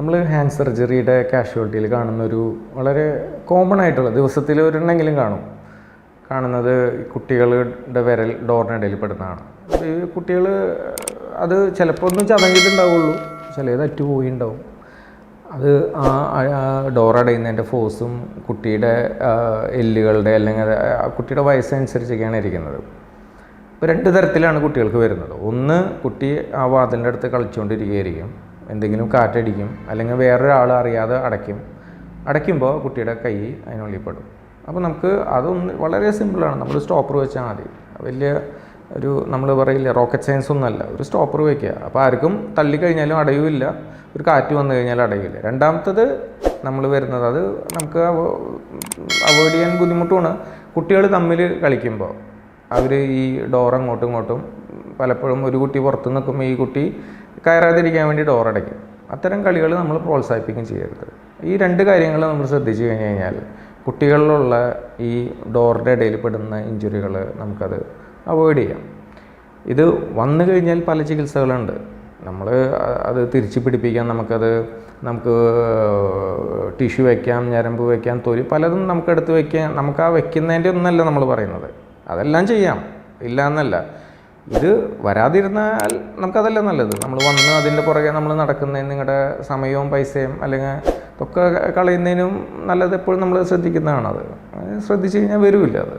നമ്മൾ ഹാൻഡ് സർജറിയുടെ കാഷ്വാലിറ്റിയിൽ കാണുന്ന ഒരു വളരെ കോമൺ ആയിട്ടുള്ള ദിവസത്തിൽ ഒരെണ്ണെങ്കിലും കാണും. കാണുന്നത് കുട്ടികളുടെ വിരൽ ഡോറിനിടയിൽ പെടുന്നതാണ്. ഈ കുട്ടികൾ അത് ചിലപ്പോൾ ഒന്നും ചതഞ്ഞിട്ടുണ്ടാവുള്ളൂ. ചിലത് അറ്റുപോയി ഉണ്ടാവും അത് ആ ഡോർ അടയുന്നതിന്റെ ഫോഴ്സും കുട്ടിയുടെ എല്ലുകളുടെ അല്ലെങ്കിൽ കുട്ടിയുടെ വയസ്സനുസരിച്ചൊക്കെയാണ് ഇരിക്കുന്നത്. ഇപ്പോൾ രണ്ട് തരത്തിലാണ് കുട്ടികൾക്ക് വരുന്നത്. ഒന്ന് കുട്ടി ആ വാതിലിന്റെ അടുത്ത് കളിച്ചുകൊണ്ടിരിക്കുകയായിരിക്കും എന്തെങ്കിലും കാറ്റടിക്കും അല്ലെങ്കിൽ വേറൊരാൾ അറിയാതെ അടയ്ക്കും. അടയ്ക്കുമ്പോൾ കുട്ടിയുടെ കൈ അതിനുള്ളിൽ പെടും. അപ്പോൾ നമുക്ക് അതൊന്ന് വളരെ സിമ്പിളാണ്. നമ്മൾ സ്റ്റോപ്പർ വെച്ചാൽ മതി. വലിയ ഒരു നമ്മൾ പറയില്ല റോക്കറ്റ് സയൻസ് ഒന്നുമല്ല ഒരു സ്റ്റോപ്പർ വയ്ക്കുക അപ്പോൾ ആർക്കും തള്ളിക്കഴിഞ്ഞാലും അടയുമില്ല. ഒരു കാറ്റ് വന്നു കഴിഞ്ഞാലും അടയില്ല. രണ്ടാമത്തത് നമ്മൾ വരുന്നത് അത് നമുക്ക് അവോയ്ഡ് ചെയ്യാൻ ബുദ്ധിമുട്ടുമാണ്. കുട്ടികൾ തമ്മിൽ കളിക്കുമ്പോൾ. അവർ ഈ ഡോർ അങ്ങോട്ടും ഇങ്ങോട്ടും പലപ്പോഴും ഒരു കുട്ടി പുറത്ത് നിൽക്കുമ്പോൾ ഈ കുട്ടി കയറാതിരിക്കാൻ വേണ്ടി ഡോറടയ്ക്കും അത്തരം കളികൾ നമ്മൾ പ്രോത്സാഹിപ്പിക്കുകയും ചെയ്യരുത്. ഈ രണ്ട് കാര്യങ്ങൾ നമ്മൾ ശ്രദ്ധിച്ചു കഴിഞ്ഞ് കഴിഞ്ഞാൽ കുട്ടികളിലുള്ള ഈ ഡോറിന്റെ ഇടയിൽ പെടുന്ന ഇഞ്ചുറികൾ നമുക്കത് അവോയ്ഡ് ചെയ്യാം. ഇത് വന്നു കഴിഞ്ഞാൽ പല ചികിത്സകളുണ്ട്. നമ്മൾ അത് തിരിച്ചു പിടിപ്പിക്കാം നമുക്കത് നമുക്ക് ടിഷ്യൂ വയ്ക്കാം ഞരമ്പ് വയ്ക്കാം തൊലി പലതും നമുക്ക് എടുത്ത് വയ്ക്കാൻ നമുക്ക് ആ വയ്ക്കുന്നതിന്റെ ഒന്നല്ല നമ്മൾ പറയുന്നത്. അതെല്ലാം ചെയ്യാം. ഇല്ല എന്നല്ല ഇത് വരാതിരുന്നാൽ നമുക്കതല്ല നല്ലത്. നമ്മൾ വന്ന് അതിന്റെ പുറകെ നമ്മൾ നടക്കുന്നതിന് നിങ്ങളുടെ സമയവും പൈസയും അല്ലെങ്കിൽ ഇതൊക്കെ കളയുന്നതിനും നല്ലത് എപ്പോഴും നമ്മൾ ശ്രദ്ധിക്കുന്നതാണത്. ശ്രദ്ധിച്ചു കഴിഞ്ഞാൽ വരില്ല അത്.